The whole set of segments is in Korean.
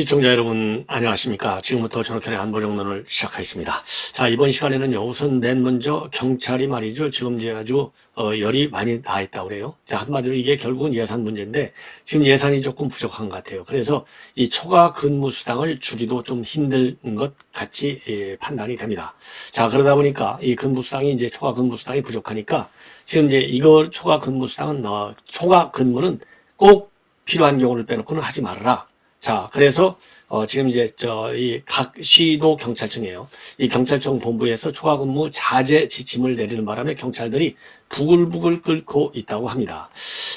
시청자 여러분 안녕하십니까? 지금부터 전학현의 안보정론을 시작하겠습니다. 자 이번 시간에는요 우선 맨 먼저 경찰이 말이죠. 지금 이제 아주 어, 열이 많이 나 있다고 그래요. 자 한마디로 이게 결국은 예산 문제인데 지금 예산이 조금 부족한 것 같아요. 그래서 이 초과 근무 수당을 주기도 좀 힘든 것 같이 예, 판단이 됩니다. 자 그러다 보니까 이 근무 수당이 이제 초과 근무 수당이 부족하니까 지금 이제 이거 초과 근무 수당은 어, 초과 근무는 꼭 필요한 경우를 빼놓고는 하지 말아라 자, 그래서 어, 지금 이제 저 이 각 시도 경찰청이에요. 이 경찰청 본부에서 초과 근무 자제 지침을 내리는 바람에 경찰들이 부글부글 끓고 있다고 합니다.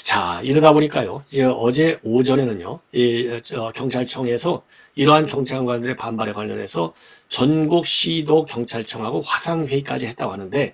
자, 이러다 보니까요. 이제 어제 오전에는요. 이 저, 경찰청에서 이러한 경찰관들의 반발에 관련해서 전국 시도 경찰청하고 화상 회의까지 했다고 하는데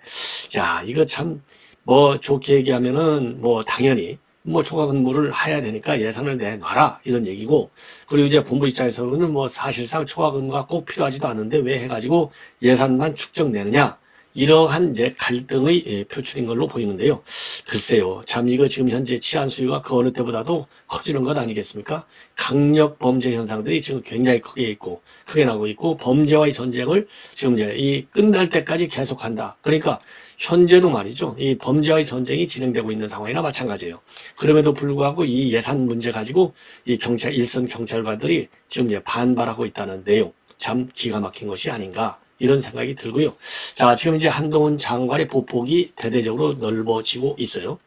야, 이거 참 뭐 좋게 얘기하면은 뭐 당연히 뭐 초과 근무를 해야 되니까 예산을 내놔라 이런 얘기고 그리고 이제 본부 입장에서는 뭐 사실상 초과 근무가 꼭 필요하지도 않은데 왜 해가지고 예산만 축적내느냐 이러한 이제 갈등의 예, 표출인 걸로 보이는데요. 글쎄요, 참 이거 지금 현재 치안 수위가 그 어느 때보다도 커지는 것 아니겠습니까? 강력 범죄 현상들이 지금 굉장히 크게 있고 크게 나고 있고 범죄와의 전쟁을 지금 이제 이 끝날 때까지 계속한다. 그러니까 현재도 말이죠. 이 범죄와의 전쟁이 진행되고 있는 상황이나 마찬가지예요. 그럼에도 불구하고 이 예산 문제 가지고 이 경찰 일선 경찰관들이 지금 이제 반발하고 있다는 내용 참 기가 막힌 것이 아닌가 이런 생각이 들고요. 자, 지금 이제 한동훈 장관의 보폭이 대대적으로 넓어지고 있어요.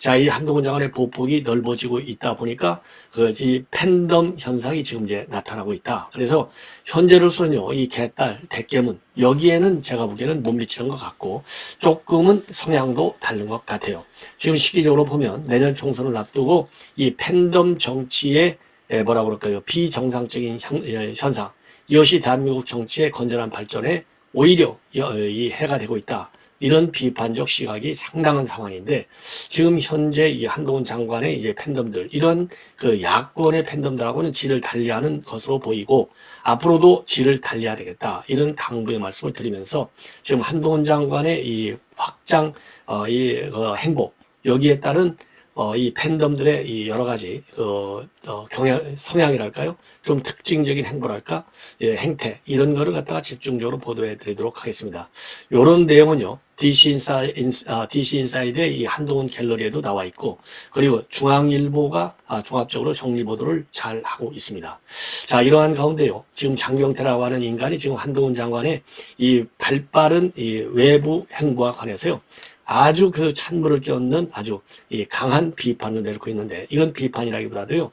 자, 이 한동훈 장관의 보폭이 넓어지고 있다 보니까 그이 팬덤 현상이 지금 이제 나타나고 있다. 그래서 현재로서는요, 이 개딸, 대깨문 여기에는 제가 보기에는 못 미치는 것 같고 조금은 성향도 다른 것 같아요. 지금 시기적으로 보면 내년 총선을 앞두고 이 팬덤 정치의 에, 뭐라 그럴까요? 비정상적인 현- 예, 현상. 이것이 대한민국 정치의 건전한 발전에 오히려 여- 이 해가 되고 있다. 이런 비판적 시각이 상당한 상황인데 지금 현재 이 한동훈 장관의 이제 팬덤들 이런 그 야권의 팬덤들하고는 질을 달리하는 것으로 보이고 앞으로도 질을 달리해야 되겠다 이런 당부의 말씀을 드리면서 지금 한동훈 장관의 이 확장 어, 이 어, 행보 여기에 따른 어, 이 팬덤들의 이 여러 가지 어, 어, 경향 성향이랄까요? 좀 특징적인 행보랄까? 예, 행태 이런 거를 갖다가 집중적으로 보도해 드리도록 하겠습니다. 요런 내용은요. DC 인사 인, 아, DC 인사이드의 이 한동훈 갤러리에도 나와 있고 그리고 중앙일보가 아, 종합적으로 정리 보도를 잘 하고 있습니다. 자, 이러한 가운데요. 지금 장경태라고 하는 인간이 지금 한동훈 장관의 이 발빠른 이 외부 행보와 관해서요. 아주 그 찬물을 끼얹는 아주 이 강한 비판을 내놓고 있는데 이건 비판이라기보다도요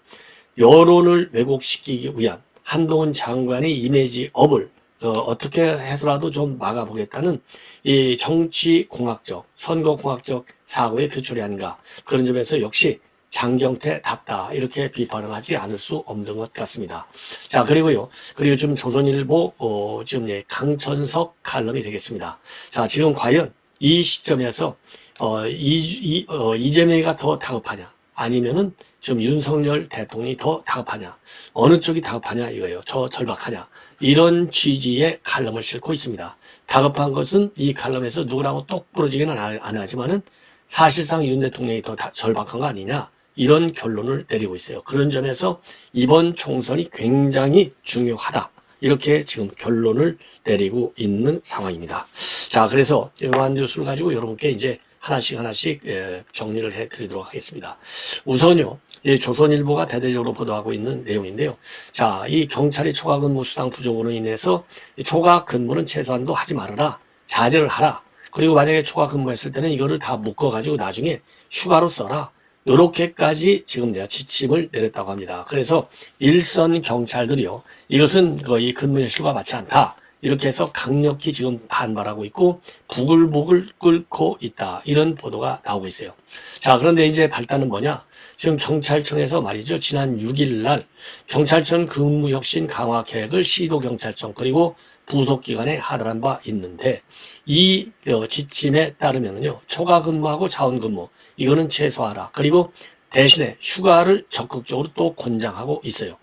여론을 왜곡시키기 위한 한동훈 장관의 이미지 업을 어, 떻게 해서라도 좀 막아보겠다는 이 정치 공학적 선거 공학적 사고의 표출이 아닌가 그런 점에서 역시 장경태 답다 이렇게 비판을 하지 않을 수 없는 것 같습니다. 자 그리고요 그리고 지금 조선일보 어, 지금 예, 강천석 칼럼이 되겠습니다. 자 지금 과연 이 시점에서 어, 이, 이, 어, 이재명이가 더 다급하냐? 아니면은 지금 윤석열 대통령이 더 다급하냐? 어느 쪽이 다급하냐 이거예요. 저 절박하냐? 이런 취지의 칼럼을 싣고 있습니다. 다급한 것은 이 칼럼에서 누구라고 똑 부러지게는 안, 안 하지만은 사실상 윤 대통령이 더 다- 절박한 거 아니냐? 이런 결론을 내리고 있어요. 그런 점에서 이번 총선이 굉장히 중요하다. 이렇게 지금 결론을 내리고 있는 상황입니다. 자, 그래서 이러한 뉴스를 가지고 여러분께 이제 하나씩 하나씩 예, 정리를 해 드리도록 하겠습니다. 우선요, 이 조선일보가 대대적으로 보도하고 있는 내용인데요. 자, 이 경찰이 초과 근무 수당 부족으로 인해서 이 초과 근무는 최소한도 하지 말아라. 자제를 하라. 그리고 만약에 초과 근무했을 때는 이거를 다 묶어가지고 나중에 휴가로 써라. 요렇게까지 지금 내가 지침을 내렸다고 합니다. 그래서 일선 경찰들이요. 이것은 거의 근무 일수가 맞지 않다. 이렇게 해서 강력히 지금 반발하고 있고 부글부글 끓고 있다. 이런 보도가 나오고 있어요. 자, 그런데 이제 발단은 뭐냐? 지금 경찰청에서 말이죠. 지난 6일 날 경찰청 근무혁신 강화 계획을 시도경찰청 그리고 부속기관에 하달한 바 있는데 이 어, 지침에 따르면요 초과 근무하고 자원 근무 이거는 최소화하라 그리고 대신에 휴가를 적극적으로 또 권장하고 있어요.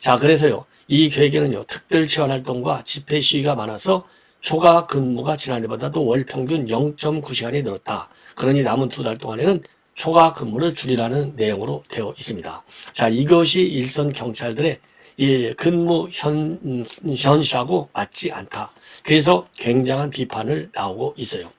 자 그래서요 이 계획에는요 특별 지원 활동과 집회 시위가 많아서 초과 근무가 지난해보다도 월 평균 0.9시간이 늘었다. 그러니 남은 두 달 동안에는 초과 근무를 줄이라는 내용으로 되어 있습니다. 자 이것이 일선 경찰들의 이 근무 현, 음, 현실하고 맞지 않다. 그래서 굉장한 비판을 나오고 있어요.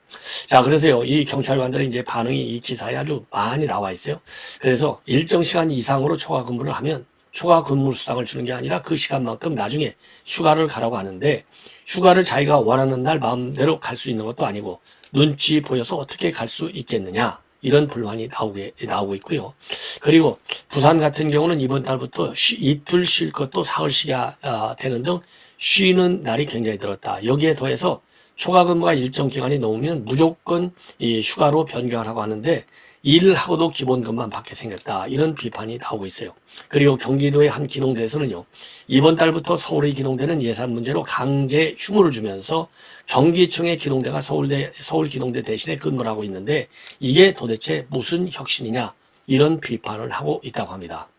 자, 그래서요, 이 경찰관들의 이제 반응이 이 기사에 아주 많이 나와 있어요. 그래서 일정 시간 이상으로 초과 근무를 하면 초과 근무 수당을 주는 게 아니라 그 시간만큼 나중에 휴가를 가라고 하는데 휴가를 자기가 원하는 날 마음대로 갈 수 있는 것도 아니고 눈치 보여서 어떻게 갈 수 있겠느냐. 이런 불만이 나오게, 나오고 있고요. 그리고 부산 같은 경우는 이번 달부터 쉬- 이틀 쉴 것도 사흘 쉬가 아, 되는 등 쉬는 날이 굉장히 늘었다. 여기에 더해서 초과 근무가 일정 기간이 넘으면 무조건 이 휴가로 변경하라고 하는데 일을 하고도 기본급만 받게 생겼다. 이런 비판이 나오고 있어요. 그리고 경기도의 한 기동대에서는요. 이번 달부터 서울의 기동대는 예산 문제로 강제 휴무를 주면서 경기청의 기동대가 서울대 서울 기동대 대신에 근무를 하고 있는데 이게 도대체 무슨 혁신이냐 이런 비판을 하고 있다고 합니다.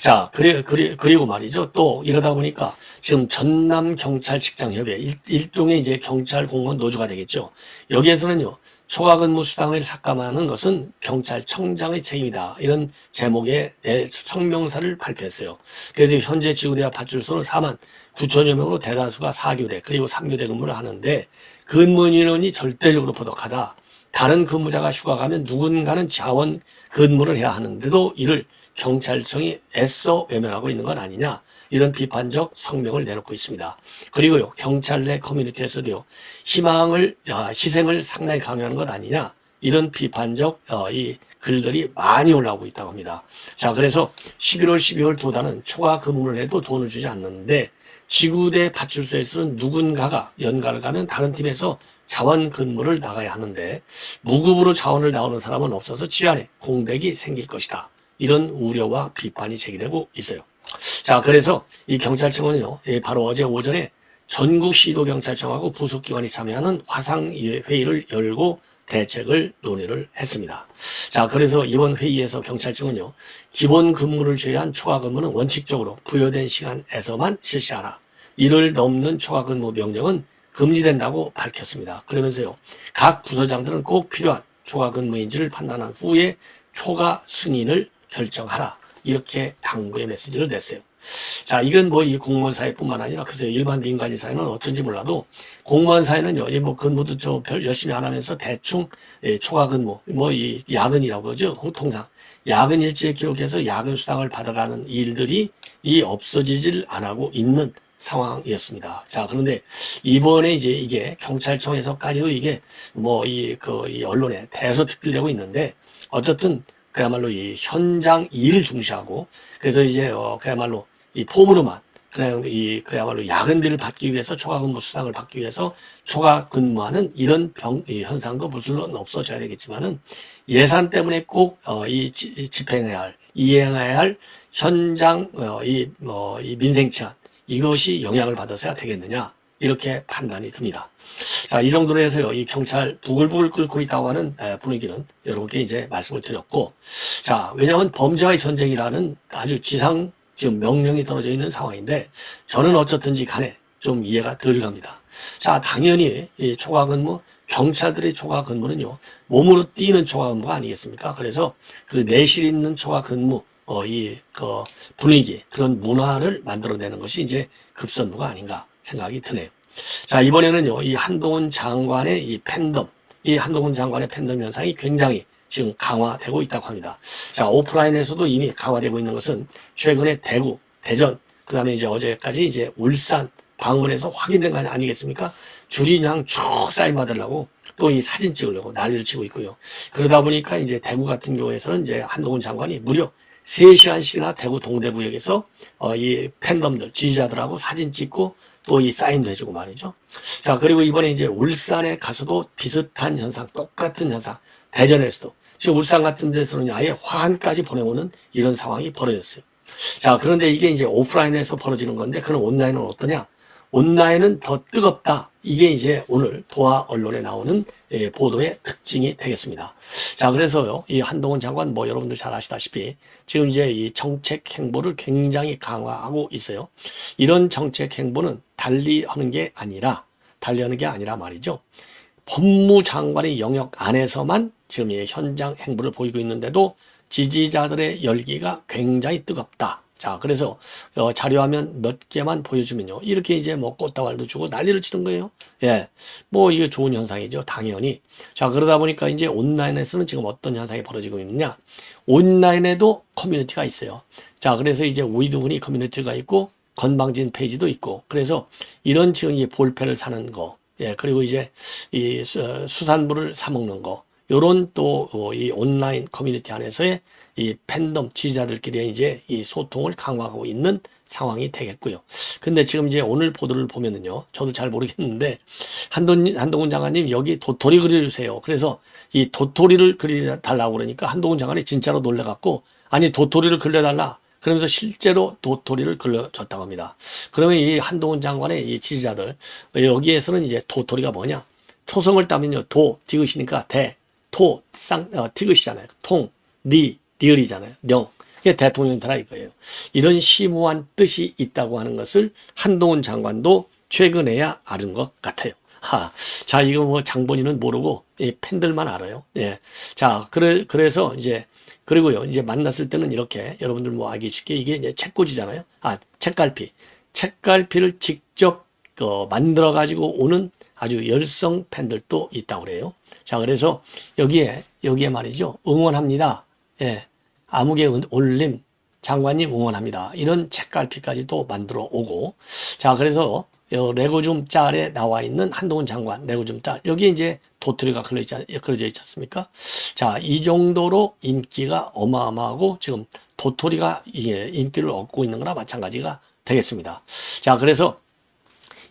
자, 그래, 그리, 그리고 말이죠. 또 이러다 보니까 지금 전남 경찰 직장 협의 일, 일종의 이제 경찰 공무원 노조가 되겠죠. 여기에서는요. 초과 근무 수당을 삭감하는 것은 경찰청장의 책임이다. 이런 제목의 내 성명사를 발표했어요. 그래서 현재 지구대와 파출소는 4만 9천여 명으로 대다수가 4교대 그리고 3교대 근무를 하는데 근무 인원이 절대적으로 부족하다. 다른 근무자가 휴가 가면 누군가는 자원 근무를 해야 하는데도 이를 경찰청이 애써 외면하고 있는 건 아니냐 이런 비판적 성명을 내놓고 있습니다. 그리고요 경찰 내 커뮤니티에서도요 희망을 아, 희생을 상당히 강요하는 것 아니냐 이런 비판적 어, 이 글들이 많이 올라오고 있다고 합니다. 자 그래서 11월 12월 두 달은 초과 근무를 해도 돈을 주지 않는데 지구대 파출소에서는 누군가가 연가를 가면 다른 팀에서 자원 근무를 나가야 하는데 무급으로 자원을 나오는 사람은 없어서 지안에 공백이 생길 것이다. 이런 우려와 비판이 제기되고 있어요. 자, 그래서 이 경찰청은요, 예, 바로 어제 오전에 전국 시도경찰청하고 부속기관이 참여하는 화상회의를 열고 대책을 논의를 했습니다. 자, 그래서 이번 회의에서 경찰청은요, 기본 근무를 제외한 초과 근무는 원칙적으로 부여된 시간에서만 실시하라. 이를 넘는 초과 근무 명령은 금지된다고 밝혔습니다. 그러면서요, 각 부서장들은 꼭 필요한 초과 근무인지를 판단한 후에 초과 승인을 결정하라. 이렇게 당부의 메시지를 냈어요. 자, 이건 뭐 이 공무원 사회뿐만 아니라 글쎄요, 일반 민간인 사회는 어쩐지 몰라도 공무원 사회는요, 이뭐 근무도 좀별 열심히 안 하면서 대충 예, 초과 근무, 뭐 이 야근이라고 그러죠, 통상. 야근 일지에 기록해서 야근 수당을 받아가는 일들이 이 없어지질 안 하고 있는 상황이었습니다. 자, 그런데 이번에 이제 이게 경찰청에서까지도 이게 뭐 이 그이 언론에 대서 특필되고 있는데 어쨌든 그야말로 이 현장 일을 중시하고 그래서 이제 어 그야말로 이 폼으로만 그냥 이 그야말로 야근비를 받기 위해서 초과 근무 수당을 받기 위해서 초과 근무하는 이런 병, 이 현상도 물론 없어져야 되겠지만은 예산 때문에 꼭어이 집행해야 할 이행해야 할 현장 어이뭐이 민생 치안 이것이 영향을 받아서야 되겠느냐 이렇게 판단이 듭니다. 자, 이 정도로 해서요, 이 경찰 부글부글 끓고 있다고 하는 에, 분위기는 여러분께 이제 말씀을 드렸고, 자, 왜냐하면 범죄와의 전쟁이라는 아주 지상 지금 명령이 떨어져 있는 상황인데, 저는 어쨌든지 간에 좀 이해가 덜 갑니다. 자, 당연히 이 초과 근무, 경찰들의 초과 근무는요, 몸으로 뛰는 초과 근무가 아니겠습니까? 그래서 그 내실 있는 초과 근무, 어, 이, 그, 분위기, 그런 문화를 만들어내는 것이 이제 급선무가 아닌가 생각이 드네요. 자, 이번에는요, 이 한동훈 장관의 이 팬덤, 이 한동훈 장관의 팬덤 현상이 굉장히 지금 강화되고 있다고 합니다. 자, 오프라인에서도 이미 강화되고 있는 것은 최근에 대구, 대전, 그 다음에 이제 어제까지 이제 울산 방문해서 확인된 거 아니겠습니까? 줄이 그냥 쭉 사인 받으려고 또 이 사진 찍으려고 난리를 치고 있고요. 그러다 보니까 이제 대구 같은 경우에서는 이제 한동훈 장관이 무려 3시간씩이나 대구 동대구역에서 어, 이 팬덤들, 지지자들하고 사진 찍고 또 이 사인도 해주고 말이죠. 자, 그리고 이번에 이제 울산에 가서도 비슷한 현상, 똑같은 현상, 대전에서도. 지금 울산 같은 데서는 아예 화환까지 보내오는 이런 상황이 벌어졌어요. 자, 그런데 이게 이제 오프라인에서 벌어지는 건데, 그럼 온라인은 어떠냐? 온라인은 더 뜨겁다. 이게 이제 오늘 도하 언론에 나오는 예, 보도의 특징이 되겠습니다. 자, 그래서요, 이 한동훈 장관 뭐 여러분들 잘 아시다시피 지금 이제 이 정책 행보를 굉장히 강화하고 있어요. 이런 정책 행보는 달리 하는 게 아니라, 달리 하는 게 아니라 말이죠. 법무장관의 영역 안에서만 지금 이 현장 행보를 보이고 있는데도 지지자들의 열기가 굉장히 뜨겁다. 자, 그래서 어, 자료화면 몇 개만 보여주면요. 이렇게 이제 뭐 꽃다발도 주고 난리를 치는 거예요. 예. 뭐 이게 좋은 현상이죠. 당연히. 자, 그러다 보니까 이제 온라인에서는 지금 어떤 현상이 벌어지고 있느냐. 온라인에도 커뮤니티가 있어요. 자, 그래서 이제 오이두군이 커뮤니티가 있고 건방진 페이지도 있고 그래서 이런 지금 이 볼펜을 사는 거, 예, 그리고 이제 이 수- 어, 수산물을 사 먹는 거, 요런 또 이 온라인 커뮤니티 안에서의 이 팬덤 지지자들끼리의 이제 이 소통을 강화하고 있는 상황이 되겠고요. 근데 지금 이제 오늘 보도를 보면은요, 저도 잘 모르겠는데 한돈 한동훈 장관님 여기 도토리 그려 주세요. 그래서 이 도토리를 그려 달라고 그러니까 한동훈 장관이 진짜로 놀래 갖고 아니 도토리를 그려 달라. 그러면서 실제로 도토리를 그려줬다고 합니다. 그러면 이 한동훈 장관의 이 지지자들 여기에서는 이제 도토리가 뭐냐? 토성을 따면요 도 디귿이니까 대, 토, 쌍, 어, 디귿이잖아요. 통, 리, 리을이잖아요. 령. 이게 대통령이다 이거예요. 이런 심오한 뜻이 있다고 하는 것을 한동훈 장관도 최근에야 아는 것 같아요. 하, 자, 이거 뭐 장본인은 모르고 이 팬들만 알아요. 예. 자, 그래, 그래서 이제 그리고요, 이제 만났을 때는 이렇게 여러분들 뭐 알기 쉽게 이게 이제 책꽂이잖아요. 아, 책갈피. 책갈피를 직접 어, 만들어 가지고 오는 아주 열성 팬들도 있다고 그래요. 자, 그래서 여기에 여기에 말이죠. 응원합니다. 예. 아무개 올림 장관님 응원합니다. 이런 책갈피까지도 만들어 오고. 자, 그래서 요 레고줌 짤에 나와 있는 한동훈 장관 레고줌 짤 여기 이제 도토리가 그려져 그려져 있지 않습니까? 자, 이 정도로 인기가 어마어마하고 지금 도토리가 인기를 얻고 있는 거나 마찬가지가 되겠습니다. 자, 그래서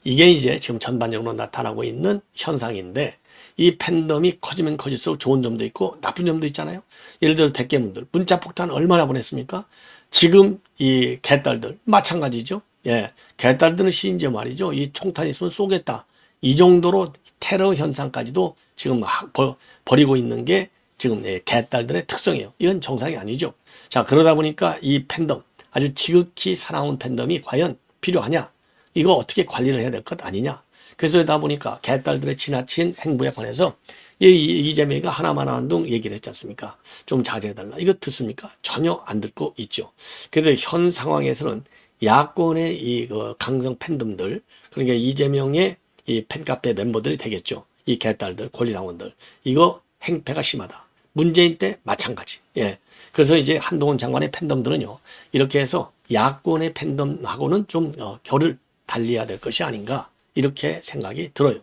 이게 이제 지금 전반적으로 나타나고 있는 현상인데 이 팬덤이 커지면 커질수록 좋은 점도 있고 나쁜 점도 있잖아요. 예를 들어 대깨문들 문자 폭탄 얼마나 보냈습니까? 지금 이 개딸들 마찬가지죠. 예, 개딸들은 심지어 말이죠. 이 총탄 있으면 쏘겠다. 이 정도로 테러 현상까지도 지금 막 벌- 벌이고 있는 게 지금 예, 개딸들의 특성이에요. 이건 정상이 아니죠. 자, 그러다 보니까 이 팬덤, 아주 지극히 사나운 팬덤이 과연 필요하냐? 이거 어떻게 관리를 해야 될 것 아니냐? 그래서 그러다 보니까 개딸들의 지나친 행보에 관해서 이, 이, 이재명이가 하나만 한둥 얘기를 했지 않습니까? 좀 자제해달라. 이거 듣습니까? 전혀 안 듣고 있죠. 그래서 현 상황에서는 야권의 이그 강성 팬덤들, 그러니까 이재명의 이 팬카페 멤버들이 되겠죠. 이 개딸들, 권리당원들. 이거 행패가 심하다. 문재인 때 마찬가지. 예. 그래서 이제 한동훈 장관의 팬덤들은요, 이렇게 해서 야권의 팬덤하고는 좀 어, 결을 달리해야 될 것이 아닌가, 이렇게 생각이 들어요.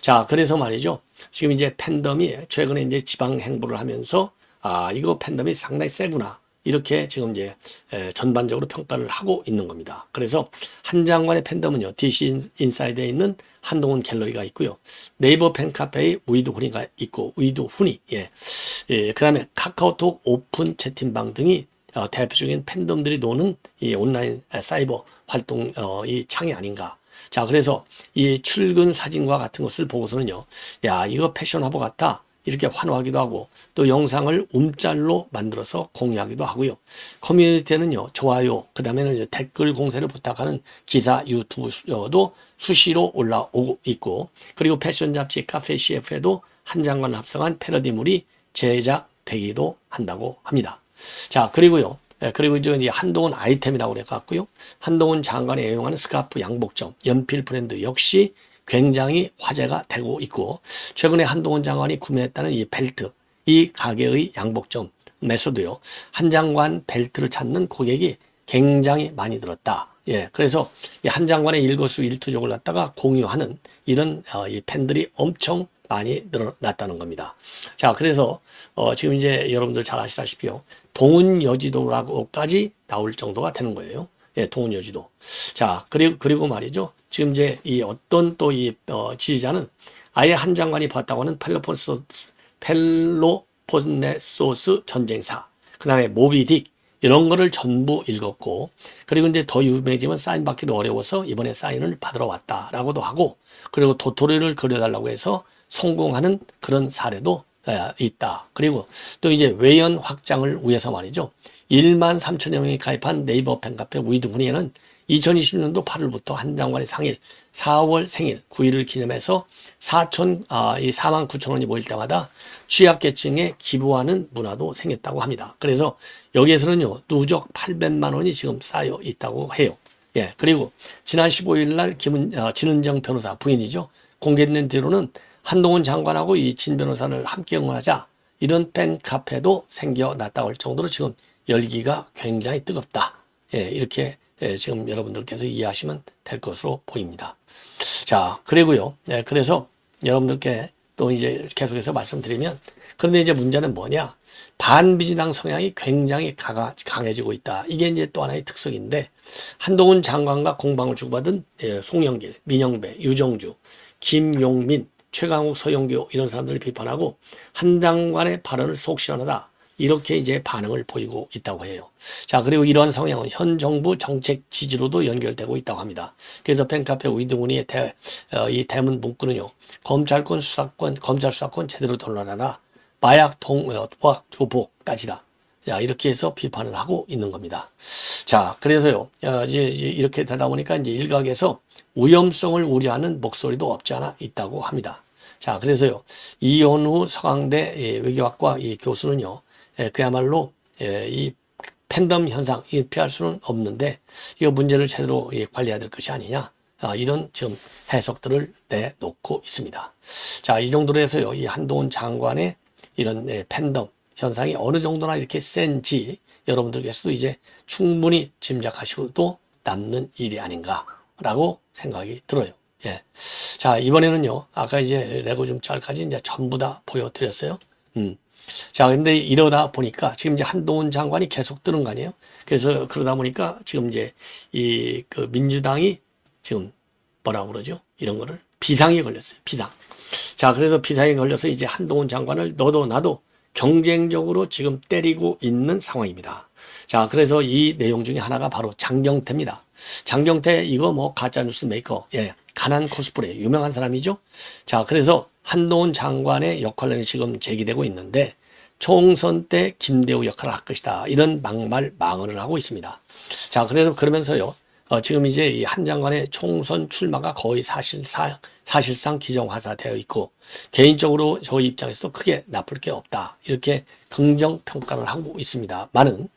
자, 그래서 말이죠. 지금 이제 팬덤이 최근에 이제 지방 행보를 하면서, 아, 이거 팬덤이 상당히 세구나. 이렇게 지금 이제 에, 전반적으로 평가를 하고 있는 겁니다. 그래서 한 장관의 팬덤은요, DC 인사이드에 있는 한동훈 갤러리가 있고요. 네이버 팬카페의 우이두 훈이가 있고, 우이두 훈이, 예. 예, 그 다음에 카카오톡 오픈 채팅방 등이 어, 대표적인 팬덤들이 노는 이 온라인 아, 사이버 활동, 어, 이 창이 아닌가. 자, 그래서 이 출근 사진과 같은 것을 보고서는요, 야, 이거 패션 화보 같다. 이렇게 환호하기도 하고 또 영상을 움짤로 만들어서 공유하기도 하고요. 커뮤니티에는요, 좋아요, 그 다음에는 댓글 공세를 부탁하는 기사 유튜브도 수시로 올라오고 있고 그리고 패션 잡지 카페 CF에도 한 장관 합성한 패러디물이 제작되기도 한다고 합니다. 자, 그리고요. 예, 그리고 이제 이 한동훈 아이템이라고 그래갖고요. 한동훈 장관이 애용하는 스카프 양복점, 연필 브랜드 역시 굉장히 화제가 되고 있고, 최근에 한동훈 장관이 구매했다는 이 벨트, 이 가게의 양복점에서도요, 한 장관 벨트를 찾는 고객이 굉장히 많이 들었다. 예, 그래서 이한 장관의 일거수 일투족을 갖다가 공유하는 이런 어, 이 팬들이 엄청 많이 늘어났다는 겁니다. 자, 그래서 어, 지금 이제 여러분들 잘 아시다시피요. 동운여지도라고까지 나올 정도가 되는 거예요. 예, 동운여지도. 자, 그리고 그리고 말이죠. 지금 이제 이 어떤 또이 어, 지지자는 아예 한 장관이 봤다고 하는 펠로폰소 펠로폰네소스 전쟁사. 그 다음에 모비딕 이런 거를 전부 읽었고 그리고 이제 더 유명해지면 사인 받기도 어려워서 이번에 사인을 받으러 왔다라고도 하고 그리고 도토리를 그려달라고 해서 성공하는 그런 사례도 에, 있다. 그리고 또 이제 외연 확장을 위해서 말이죠. 1만 3천여 명이 가입한 네이버 팬카페 위드훈이에는 2020년도 8월부터 한 장관의 상일 4월 생일 9일을 기념해서 4천 아, 이 4만 9천 원이 모일 때마다 취약계층에 기부하는 문화도 생겼다고 합니다. 그래서 여기에서는요 누적 800만 원이 지금 쌓여 있다고 해요. 예 그리고 지난 15일 날 김은 어, 진은정 변호사 부인이죠 공개된 뒤로는 한동훈 장관하고 이진 변호사를 함께 응원하자 이런 팬 카페도 생겨났다고 할 정도로 지금 열기가 굉장히 뜨겁다. 예, 이렇게 예, 지금 여러분들께서 이해하시면 될 것으로 보입니다. 자, 그리고요. 예, 그래서 여러분들께 또 이제 계속해서 말씀드리면 그런데 이제 문제는 뭐냐? 반비진당 성향이 굉장히 강하, 강해지고 있다. 이게 이제 또 하나의 특성인데 한동훈 장관과 공방을 주고받은 예, 송영길, 민영배, 유정주, 김용민, 최강욱, 서영교 이런 사람들을 비판하고 한 장관의 발언을 속시원하다. 이렇게 이제 반응을 보이고 있다고 해요. 자, 그리고 이러한 성향은 현 정부 정책 지지로도 연결되고 있다고 합니다. 그래서 팬카페 위등훈이 대, 어, 이 대문 문구는요. 검찰권 수사권, 검찰 수사권 제대로 돌려놔라. 마약 동과 조폭까지다. 자, 이렇게 해서 비판을 하고 있는 겁니다. 자, 그래서요, 어, 이제 이렇게 되다 보니까 이제 일각에서 위험성을 우려하는 목소리도 없지 않아 있다고 합니다. 자, 그래서요, 이현우 서강대 예, 외교학과 이 교수는요, 예, 그야말로 예, 이 팬덤 현상 이 피할 수는 없는데 이 문제를 제대로 예, 관리해야 될 것이 아니냐 아, 이런 지금 해석들을 내놓고 있습니다. 자, 이 정도로 해서요, 이 한동훈 장관의 이런 예, 팬덤 현상이 어느 정도나 이렇게 센지 여러분들께서도 이제 충분히 짐작하시고 또 남는 일이 아닌가라고 생각이 들어요. 예. 자, 이번에는요, 아까 이제 레고 좀 짤까지 이제 전부 다 보여드렸어요. 음. 자, 근데 이러다 보니까 지금 이제 한동훈 장관이 계속 뜨는 거 아니에요? 그래서 그러다 보니까 지금 이제 이 그 민주당이 지금 뭐라고 그러죠? 이런 거를 비상이 걸렸어요. 비상. 자, 그래서 비상이 걸려서 이제 한동훈 장관을 너도 나도 경쟁적으로 지금 때리고 있는 상황입니다. 자, 그래서 이 내용 중에 하나가 바로 장경태입니다. 장경태 이거 뭐 가짜 뉴스 메이커, 예, 가난 코스프레 유명한 사람이죠. 자, 그래서 한동훈 장관의 역할론이 지금 제기되고 있는데 총선 때 김대우 역할을 할 것이다. 이런 막말 망언을 하고 있습니다. 자, 그래서 그러면서요. 어, 지금 이제 이 한 장관의 총선 출마가 거의 사실상, 사실상 기정화사되어 있고, 개인적으로 저희 입장에서 크게 나쁠 게 없다. 이렇게 긍정 평가를 하고 있습니다. 많은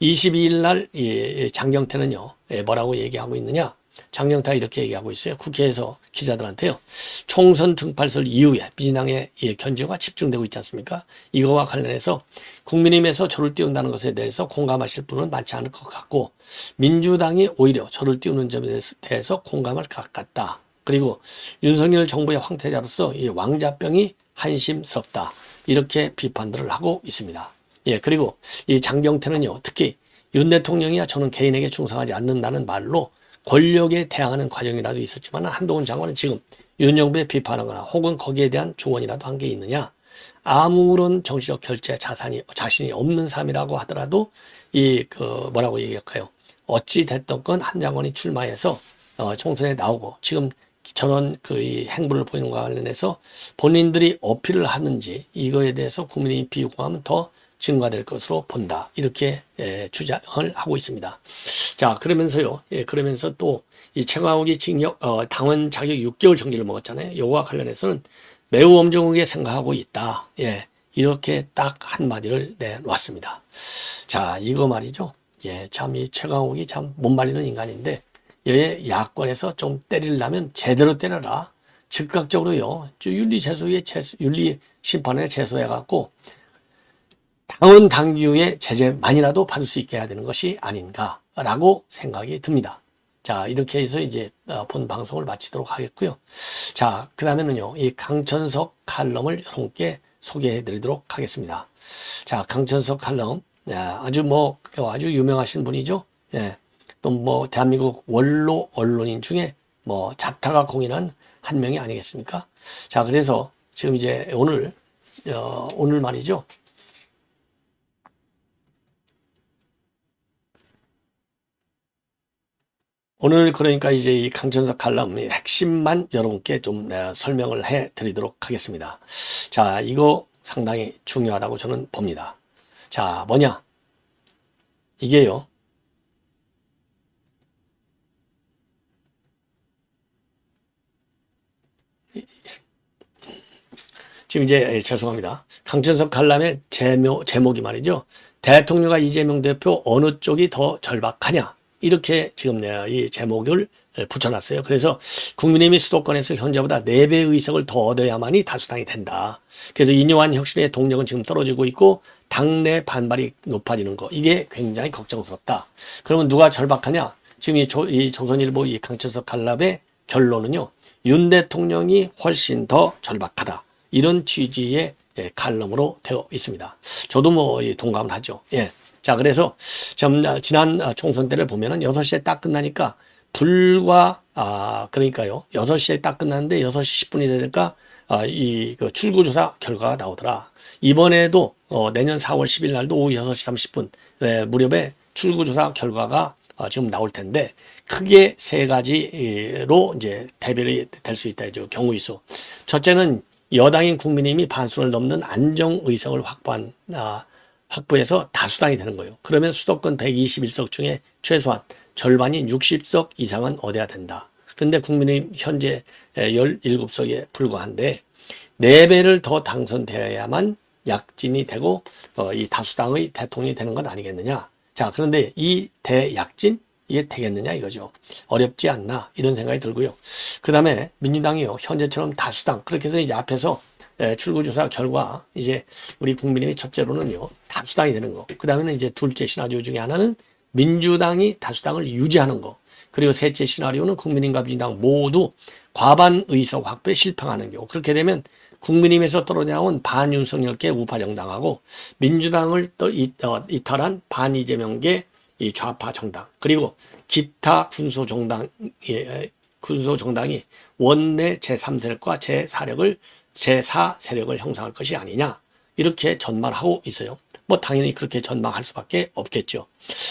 22일 날, 이 장경태는요, 예, 뭐라고 얘기하고 있느냐? 장경태가 이렇게 얘기하고 있어요. 국회에서 기자들한테요. 총선 등팔설 이후에 민주당의 견제가 집중되고 있지 않습니까? 이거와 관련해서 국민의힘에서 저를 띄운다는 것에 대해서 공감하실 분은 많지 않을 것 같고 민주당이 오히려 저를 띄우는 점에 대해서 공감할 것 같다. 그리고 윤석열 정부의 황태자로서 이 왕자병이 한심스럽다. 이렇게 비판들을 하고 있습니다. 예, 그리고 이 장경태는요, 특히 윤 대통령이야 저는 개인에게 충성하지 않는다는 말로 권력에 대항하는 과정이라도 있었지만 한동훈 장관은 지금 윤영배 비판하거나 혹은 거기에 대한 조언이라도 한 게 있느냐? 아무런 정치적 결제 자산이 자신이 없는 사람이라고 하더라도 이 그 뭐라고 얘기할까요? 어찌 됐던 건 한 장관이 출마해서 어 총선에 나오고 지금 저런 그 이 행보를 보이는 것과 관련해서 본인들이 어필을 하는지 이거에 대해서 국민이 비유하면 더 증가될 것으로 본다. 이렇게 예, 주장을 하고 있습니다. 자, 그러면서요. 예, 그러면서 또 이 최강욱이 징역 어, 당원 자격 6개월 정지를 먹었잖아요. 이거와 관련해서는 매우 엄정하게 생각하고 있다. 예. 이렇게 딱 한마디를 내놓았습니다. 자, 이거 말이죠. 예, 참 이 최강욱이 참 못 말리는 인간인데 얘 야권에서 좀 때리려면 제대로 때려라. 즉각적으로요. 윤리 제소에 제소, 윤리 심판에 제소해 갖고 당원 당규의 제재만이라도 받을 수 있게 해야 되는 것이 아닌가라고 생각이 듭니다. 자, 이렇게 해서 이제 어, 본 방송을 마치도록 하겠고요. 자, 그 다음에는요, 이 강천석 칼럼을 여러분께 소개해 드리도록 하겠습니다. 자, 강천석 칼럼. 아주 뭐, 아주 유명하신 분이죠. 예. 또 뭐, 대한민국 원로 언론인 중에 뭐, 자타가 공인한 한 명이 아니겠습니까? 자, 그래서 지금 이제 오늘, 어, 오늘 말이죠. 오늘 그러니까 이제 이 강천석 칼럼의 핵심만 여러분께 좀 네, 설명을 해 드리도록 하겠습니다. 자, 이거 상당히 중요하다고 저는 봅니다. 자, 뭐냐? 이게요. 지금 이제 예, 죄송합니다. 강천석 칼럼의 제목, 제목이 말이죠. 대통령과 이재명 대표 어느 쪽이 더 절박하냐? 이렇게 지금 이 제목을 예, 붙여놨어요. 그래서 국민의힘이 수도권에서 현재보다 4배 의석을 더 얻어야만이 다수당이 된다. 그래서 이뇨한 혁신의 동력은 지금 떨어지고 있고 당내 반발이 높아지는 거 이게 굉장히 걱정스럽다. 그러면 누가 절박하냐? 지금 이, 조, 이 조선일보 이 강천석 갈랍의 결론은요. 윤 대통령이 훨씬 더 절박하다. 이런 취지의 예, 칼럼으로 되어 있습니다. 저도 뭐이 동감을 하죠. 예. 자, 그래서 참 지난 총선 때를 보면은 6시에 딱 끝나니까 불과 아 그러니까요. 6시에 딱 끝났는데 6시 10분이 되니까 아, 이그 출구조사 결과가 나오더라. 이번에도 어, 내년 4월 10일 날도 오후 6시 30분 예, 무렵에 출구조사 결과가 어, 지금 나올 텐데 크게 세 가지로 이제 대별이 될 수 있다 이죠 경우 있어. 첫째는 여당인 국민의힘이 반수를 넘는 안정 의석을 확보한 아, 확보해서 다수당이 되는 거예요. 그러면 수도권 121석 중에 최소한 절반인 60석 이상은 얻어야 된다. 그런데 국민의힘 현재 17석에 불과한데 4배를 더 당선되어야만 약진이 되고 어, 이 다수당의 대통령이 되는 건 아니겠느냐. 자, 그런데 이 대약진 이게 되겠느냐 이거죠. 어렵지 않나 이런 생각이 들고요. 그 다음에 민주당이요 현재처럼 다수당 그렇게 해서 이제 앞에서 예, 출구조사 결과 이제 우리 국민의힘이 첫째로는요 다수당이 되는 거. 그 다음에는 이제 둘째 시나리오 중에 하나는 민주당이 다수당을 유지하는 거. 그리고 셋째 시나리오는 국민의힘과 민주당 모두 과반 의석 확보에 실패하는 경우. 그렇게 되면 국민의힘에서 떨어져 나온 반윤석열계 우파 정당하고 민주당을 또 이- 어, 이탈한 반이재명계 이 좌파 정당 그리고 기타 군소 정당 예, 군소 정당이 원내 제3세력과 제4력을 제4 세력을 형성할 것이 아니냐 이렇게 전망하고 있어요. 뭐 당연히 그렇게 전망할 수밖에 없겠죠.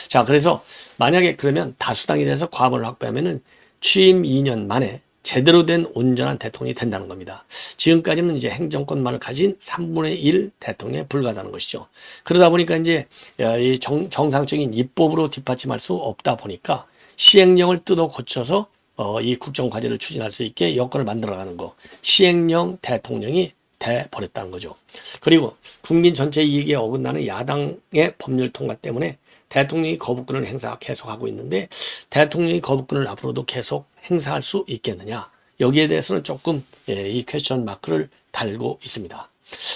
자, 그래서 만약에 그러면 다수당이 돼서 과반을 확보하면은 취임 2년 만에 제대로 된 온전한 대통령이 된다는 겁니다. 지금까지는 이제 행정권만을 가진 3분의 1 대통령에 불과하다는 것이죠. 그러다 보니까 이제 어, 이 정, 정상적인 입법으로 뒷받침할 수 없다 보니까 시행령을 뜯어 고쳐서 어, 이 국정 과제를 추진할 수 있게 여건을 만들어가는 거. 시행령 대통령이 돼 버렸다는 거죠. 그리고 국민 전체 이익에 어긋나는 야당의 법률 통과 때문에 대통령이 거부권을 행사 계속하고 있는데 대통령이 거부권을 앞으로도 계속 행사할 수 있겠느냐 여기에 대해서는 조금 예, 이 퀘스천 마크를 달고 있습니다.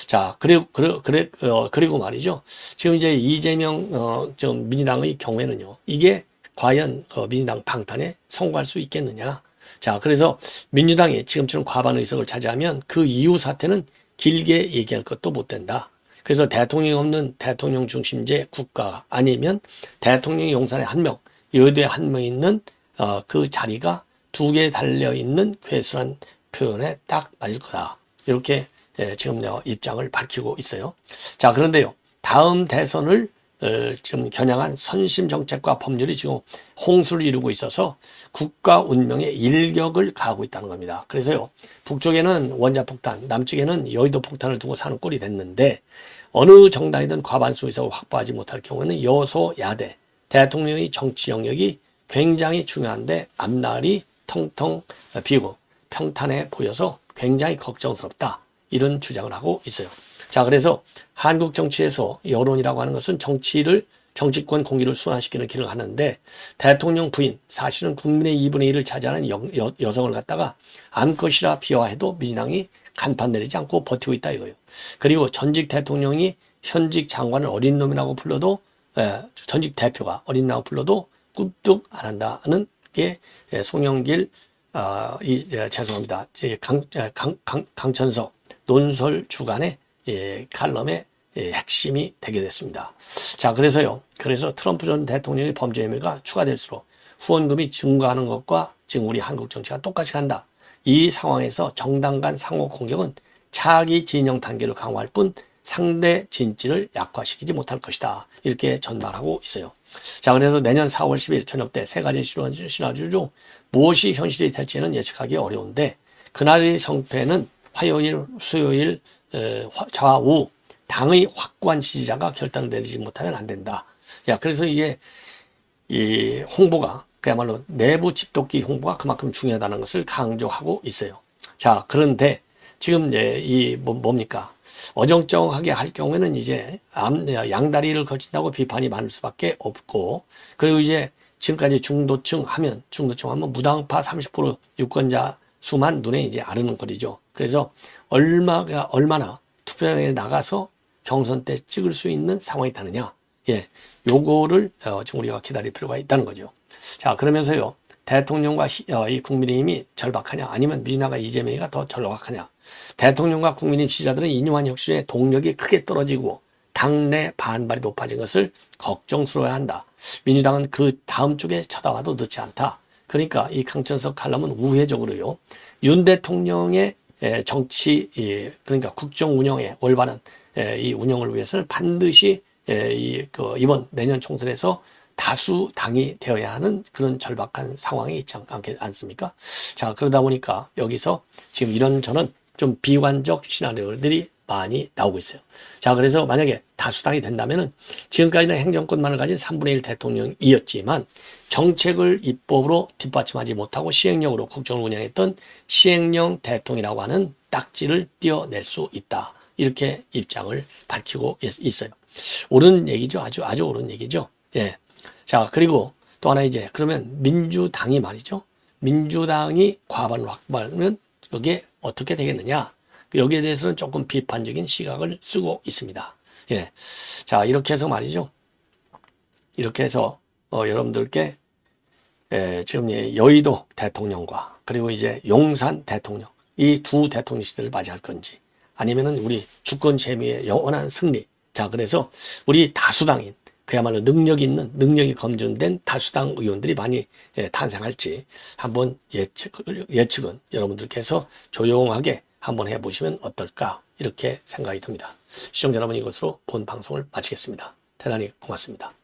자 그리고 그래, 그래 어, 그리고 말이죠. 지금 이제 이재명 어, 좀 민주당의 경우에는요. 이게 과연 어, 민주당 방탄에 성공할 수 있겠느냐? 자, 그래서 민주당이 지금처럼 과반 의석을 차지하면 그 이후 사태는 길게 얘기할 것도 못 된다. 그래서 대통령이 없는 대통령 중심제 국가 아니면 대통령이 용산에 한 명, 여대에 한명 있는 어, 그 자리가 두 개 달려 있는 괴수란 표현에 딱 맞을 거다. 이렇게 예, 지금 내 입장을 밝히고 있어요. 자, 그런데요. 다음 대선을 어, 지금 겨냥한 선심 정책과 법률이 지금 홍수를 이루고 있어서 국가 운명에 일격을 가하고 있다는 겁니다. 그래서요, 북쪽에는 원자 폭탄, 남쪽에는 여의도 폭탄을 두고 사는 꼴이 됐는데 어느 정당이든 과반수 의석을 확보하지 못할 경우에는 여소야대 대통령의 정치 영역이 굉장히 중요한데 앞날이 텅텅 비고 평탄해 보여서 굉장히 걱정스럽다. 이런 주장을 하고 있어요. 자, 그래서 한국 정치에서 여론이라고 하는 것은 정치를 정치권 공기를 순환시키는 길을 가는데 대통령 부인 사실은 국민의 2분의 1을 차지하는 여, 여, 여 성을 갖다가 암컷이라 비화해도 민주당이 간판 내리지 않고 버티고 있다 이거예요. 그리고 전직 대통령이 현직 장관을 어린 놈이라고 불러도 예, 전직 대표가 어린 놈이라고 불러도 꿀뚝 안 한다는 게 예, 송영길 아, 이 예, 죄송합니다. 제 강, 예, 강, 강, 강천석 논설 주간의 예, 칼럼의 예, 핵심이 되게 됐습니다. 자, 그래서요. 그래서 트럼프 전 대통령의 범죄 혐의가 추가될수록 후원금이 증가하는 것과 지금 우리 한국 정치가 똑같이 간다. 이 상황에서 정당 간 상호 공격은 차기 진영 단계를 강화할 뿐 상대 진지를 약화시키지 못할 것이다. 이렇게 전망하고 있어요. 자, 그래서 내년 4월 10일 저녁 때 세 가지 시나리오 중 무엇이 현실이 될지는 예측하기 어려운데 그날의 성패는 화요일, 수요일, 좌우 당의 확고한 지지자가 결단을 내리지 못하면 안 된다. 야, 그래서 이게 이 홍보가 그야말로 내부 집도끼 홍보가 그만큼 중요하다는 것을 강조하고 있어요. 자, 그런데 지금 이제 이 뭐, 뭡니까? 어정쩡하게 할 경우에는 이제 암, 양다리를 거친다고 비판이 많을 수밖에 없고 그리고 이제 지금까지 중도층 하면 중도층 하면 무당파 30% 유권자 수만 눈에 이제 아르는 거리죠. 그래서 얼마가 얼마나 투표장에 나가서 경선 때 찍을 수 있는 상황이 되느냐. 예. 요거를 어, 지금 우리가 기다릴 필요가 있다는 거죠. 자, 그러면서요. 대통령과 시- 어, 이 국민의힘이 절박하냐 아니면 민주당과 이재명이가 더 절박하냐 대통령과 국민의힘 지지자들은 이념한 혁신의 동력이 크게 떨어지고 당내 반발이 높아진 것을 걱정스러워야 한다. 민주당은 그 다음 쪽에 쳐다봐도 늦지 않다. 그러니까 이 강천석 칼럼은 우회적으로요. 윤 대통령의 에, 정치 이, 그러니까 국정 운영의 올바른 에, 이 운영을 위해서는 반드시 에, 이, 그 이번 내년 총선에서 다수 당이 되어야 하는 그런 절박한 상황이 있지 않- 않겠, 않습니까? 자, 그러다 보니까 여기서 지금 이런 저는 좀 비관적 시나리오들이 많이 나오고 있어요. 자, 그래서 만약에 다수당이 된다면은 지금까지는 행정권만을 가진 3분의 1 대통령이었지만 정책을 입법으로 뒷받침하지 못하고 시행령으로 국정을 운영했던 시행령 대통령이라고 하는 딱지를 띄어낼 수 있다. 이렇게 입장을 밝히고 있- 있어요. 옳은 얘기죠. 아주, 아주 옳은 얘기죠. 예. 자, 그리고 또 하나 이제 그러면 민주당이 말이죠. 민주당이 과반을 확보하면 여기에 어떻게 되겠느냐. 여기에 대해서는 조금 비판적인 시각을 쓰고 있습니다. 예. 자, 이렇게 해서 말이죠. 이렇게 해서 어, 여러분들께 에, 지금 이 여의도 대통령과 그리고 이제 용산 대통령 이 두 대통령 시대를 맞이할 건지 아니면은 우리 주권 재미의 영원한 승리. 자, 그래서 우리 다수당인 그야말로 능력 있는 능력이 검증된 다수당 의원들이 많이 예, 탄생할지 한번 예측, 예측은 여러분들께서 조용하게 한번 해보시면 어떨까 이렇게 생각이 듭니다. 시청자 여러분 이것으로 본 방송을 마치겠습니다. 대단히 고맙습니다.